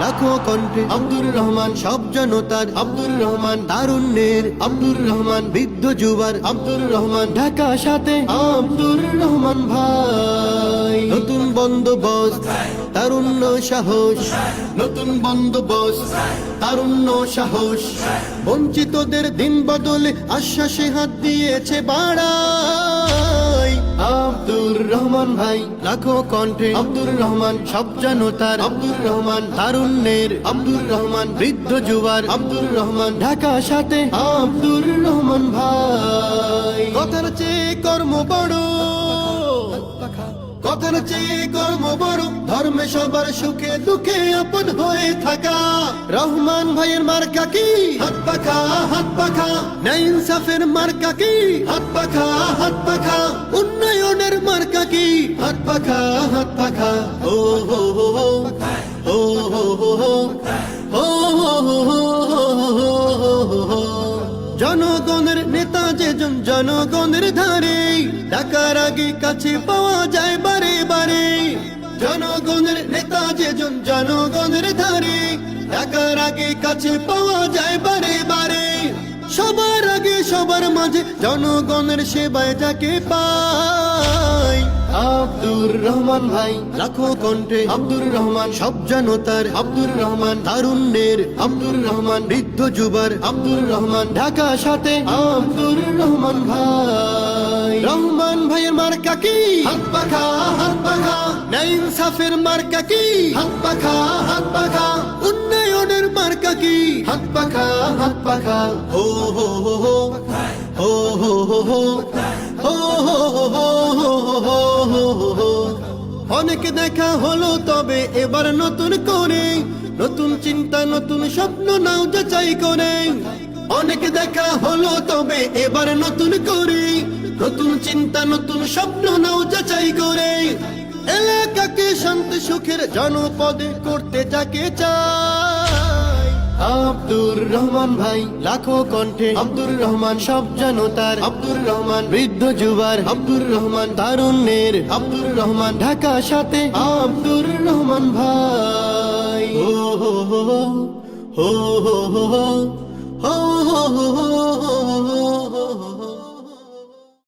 লাখো কণ্ঠে আব্দুর রহমান, সব জনতার আব্দুর রহমান, তারুণ্যের আব্দুর রহমান, বৃদ্ধ যুবার আব্দুর রহমান, ঢাকা সাথে আব্দুর রহমান ভাই। নতুন বন্দোবস্ত, তারুণ্য সাহস। নতুন বন্দোবস্ত, তারুণ্য সাহস। বঞ্চিতদের দিন বদলে আশ্বাসে হাত দিয়েছে বাড়াই রহমান ভাই, লাখো কণ্ঠে। আব্দুর রহমান, সব জনতার আব্দুর রহমান, তারুণ্যের। আব্দুর রহমান, বৃদ্ধ যুবার। আব্দুর রহমান, ঢাকা সাথে। আব্দুর রহমান ভাই। কথার চেয়ে কর্ম বড়। কথার চেয়ে কর্ম বড়। ধর্মে সবার সুখে দুঃখে আপন হয়ে থাকা। রহমান ভাইয়ের মার্কা কি? হাত পাখা হাত পাখা। ইনসাফের মার্কা কি? হাত পাখা হাত পাখা। হাত পাখা হাত পাখা ও হো হো হো হো হো হো জনগণের নেতা যেজন জনগণের ধারে টাকার আগে কাছে পাওয়া যায় বারে বারে জনগণের নেতা যেজন জনগণের ধারে টাকার আগে কাছে পাওয়া যায় বারে বারে সবার আগে সবার মাঝে জনগণের সেবায় যাকে পাই আব্দুর রহমান ভাই লাখো কণ্ঠে। আব্দুর রহমান, সব জনতার। আব্দুর রহমান, তারুণ্যের। আব্দুর রহমান, বৃদ্ধ যুবার। আব্দুর রহমান, ঢাকা সাথে। আব্দুর রহমান ভাই। রহমান ভাইয়ের মার্কা কি? হাত পাখা হাত পাখা। নাইন সাফের মার্কা কি? হাত পাখা হাত পাখা। উন্নয়নের মার্কা কি? হাত পাখা হাত পাখা। হো হো। হো হো হো হো। হো হো হো হো হো হো। অনেক দেখা হলো, তবে এবার নতুন করে। নতুন চিন্তা, নতুন স্বপ্ন নাও যাচাই করে। অনেক দেখা হলো, তবে এবার নতুন করে। নতুন চিন্তা, নতুন স্বপ্ন নাও যাচাই করে। এলাকাকে শান্তি সুখের জনপদে করতে যাকে চাই আব্দুর রহমান ভাই লাখো কণ্ঠে আব্দুর রহমান সব জনতার আব্দুর রহমান বৃদ্ধ যুবার আব্দুর রহমান তারুণ্যের আব্দুর রহমান ঢাকা সাথে আব্দুর রহমান ভাই ও হো হো হো হো হো হো হো হো